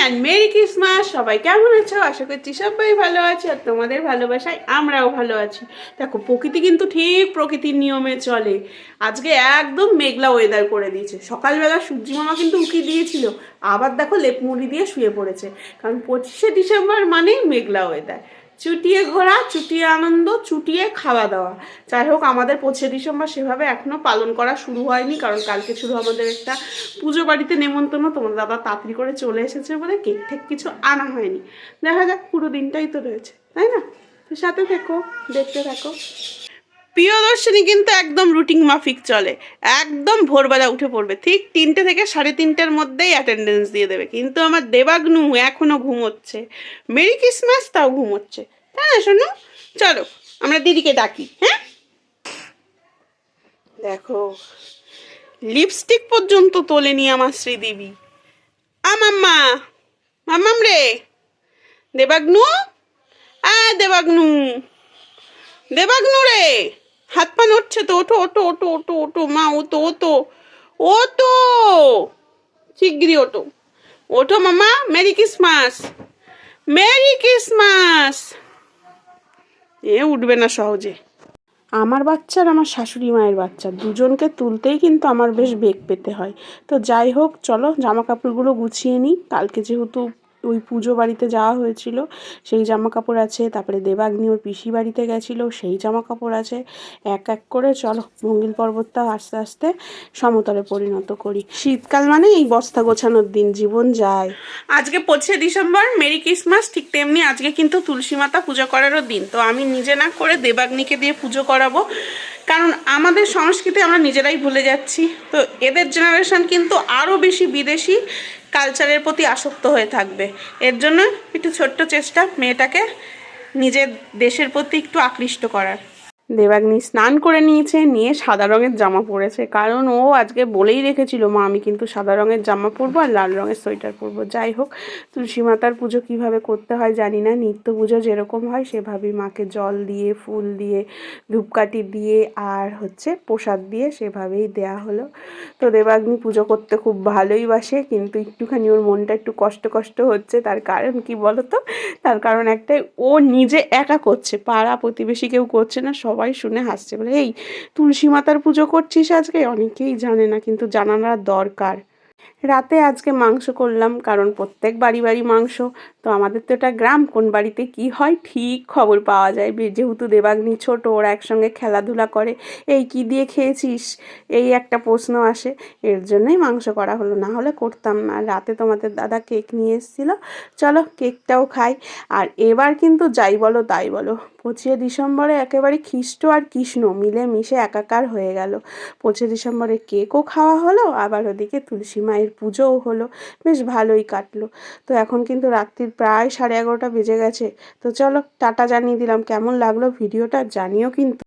And merry Christmas সবাই কেমন আছো? আশা করছি সবাই ভালো আছে আর তোমাদের ভালোবাসায় আমরাও ভালো আছি। দেখো, প্রকৃতি কিন্তু ঠিক প্রকৃতির নিয়মে চলে। আজকে একদম মেঘলা ওয়েদার করে দিয়েছে। সকালবেলা সূর্যি মামা কিন্তু উঁকি দিয়েছিল। আবার দেখো লেপ মুড়ি দিয়ে শুয়ে পড়েছে। কারণ পঁচিশে ডিসেম্বর মানেই মেঘলা ওয়েদার চুটিয়ে ঘোরা, চুটিয়ে আনন্দ, চুটিয়ে খাওয়া দাওয়া। যাই হোক, আমাদের পঁচিশে ডিসেম্বর সেভাবে এখনও পালন করা শুরু হয়নি, কারণ কালকে শুধু আমাদের একটা পুজো বাড়িতে নেমন্তন্ন। তোমার দাদা তাড়াতাড়ি করে চলে এসেছে বলে কেক ঠেক কিছু আনা হয়নি। দেখা যাক, পুরো দিনটাই তো রয়েছে, তাই না? সাথে থেকো, দেখতে থাকো। প্রিয়দর্শিনী কিন্তু একদম রুটিন মাফিক চলে। একদম ভোরবেলা উঠে পড়বে। ঠিক তিনটে থেকে সাড়ে তিনটের মধ্যেই অ্যাটেন্ডেন্স দিয়ে দেবে। কিন্তু আমার দেবাগ্নু এখনও ঘুমোচ্ছে। মেরি ক্রিসমাস তাও ঘুমোচ্ছে। তাই না শোনো চলো, আমরা দিদিকে ডাকি হ্যাঁ? দেখো লিপস্টিক পর্যন্ত তোলেনি আমার শ্রীদেবী। আমাম্মা মাম্মাম রে। দেবাগ্নু? আ দেবাগ্নু। দেবাগ্নু রে। হাত পা নড়ছে তো, ওঠো ওঠো ওঠো ওঠো ওঠো, মা ও তো ও তো শিগগিরি ওঠো। ওঠো মামা, মেরি ক্রিসমাস। Merry Christmas! এ উঠবে না সহজে। আমার বাচ্চা আর আমার শাশুড়ি মায়ের বাচ্চা, দুজনকে তুলতেই কিন্তু আমার বেশ বেগ পেতে হয়। তো যাই হোক, চলো জামা কাপড়গুলো গুছিয়ে নিই। কালকে যেহেতু ওই পুজো বাড়িতে যাওয়া হয়েছিল। সেই জামা কাপড় আছে, তারপরে দেবাগ্নি ওর পিসি বাড়িতে গেছিল, সেই জামা কাপড় আছে। এক এক করে চলো মঙ্গল পর্বতটা আস্তে আস্তে সমতলে পরিণত করি। শীতকাল মানে এই বস্তা গোছানোর দিন, জীবন যায়। আজকে পঁচিশে ডিসেম্বর, মেরি ক্রিসমাস, ঠিক তেমনি আজকে কিন্তু তুলসী মাতা পুজো করারও দিন। তো আমি নিজে না করে দেবাগ্নিকে দিয়ে পুজো করাবো। কারণ আমাদের সংস্কৃতি আমরা নিজেরাই ভুলে যাচ্ছি। তো এদের জেনারেশন কিন্তু আরও বেশি বিদেশি কালচারের প্রতি আসক্ত হয়ে থাকবে। এর জন্য একটু ছোট্ট চেষ্টা মেয়েটাকে নিজের দেশের প্রতি একটু আকৃষ্ট করার। দেবাগ্নি স্নান করে নিয়েছে, নিয়ে সাদা রঙের জামা পরেছে। কারণ ও আজকে বলেই রেখেছিল, মা, আমি কিন্তু সাদা রঙের জামা পরবো আর লাল রঙের সোয়েটার পরবো। যাই হোক, তুলসী মাতার পুজো কীভাবে করতে হয় জানি না। নিত্য পুজো যেরকম হয় সেভাবেই মাকে জল দিয়ে, ফুল দিয়ে, ধূপকাঠি দিয়ে আর হচ্ছে প্রসাদ দিয়ে সেভাবেই দেয়া হলো। তো দেবাগ্নি পুজো করতে খুব ভালোই বাসে, কিন্তু একটুখানি ওর মনটা একটু কষ্ট কষ্ট হচ্ছে। তার কারণ কি বলো তো তার কারণ একটাই, ও নিজে একা করছে, পাড়া প্রতিবেশী কেউ করছে না সবাই শুনে হাসছে। বলে, এই তুলসী মাতার পুজো করছিস আজকে? অনেকেই জানে না, কিন্তু জানানোর দরকার। রাতে আজকে মাংস করলাম, কারণ প্রত্যেক বাড়ি বাড়ি মাংস। তো আমাদের তো এটা গ্রাম, কোন বাড়িতে কি হয় ঠিক খবর পাওয়া যায়। যেহেতু দেবাগ্নি ছোট, ওরা একসঙ্গে খেলাধুলা করে। এই কি দিয়ে খেয়েছিস? এই একটা প্রশ্ন আসে। এর জন্যই মাংস করা হলো, না হলে করতাম না। রাতে তোমাদের দাদা কেক নিয়ে এসেছিল। চলো কেকটাও খাই। আর এবার কিন্তু যাই বলো, তাই বলো। পঁচিশে ডিসেম্বরে একেবারে খ্রিস্ট আর কৃষ্ণ মিলে মিশে একাকার হয়ে গেল। পঁচিশে ডিসেম্বরে কেকও খাওয়া হলো, আবার ওদিকে তুলসী মায়ের পুজোও হলো, বেশ ভালোই কাটলো। তো এখন কিন্তু রাত্রির প্রায় সাড়ে এগারোটা বেজে গেছে। তো চলো টাটা জানিয়ে দিলাম। কেমন লাগল ভিডিওটা জানিও কিন্তু।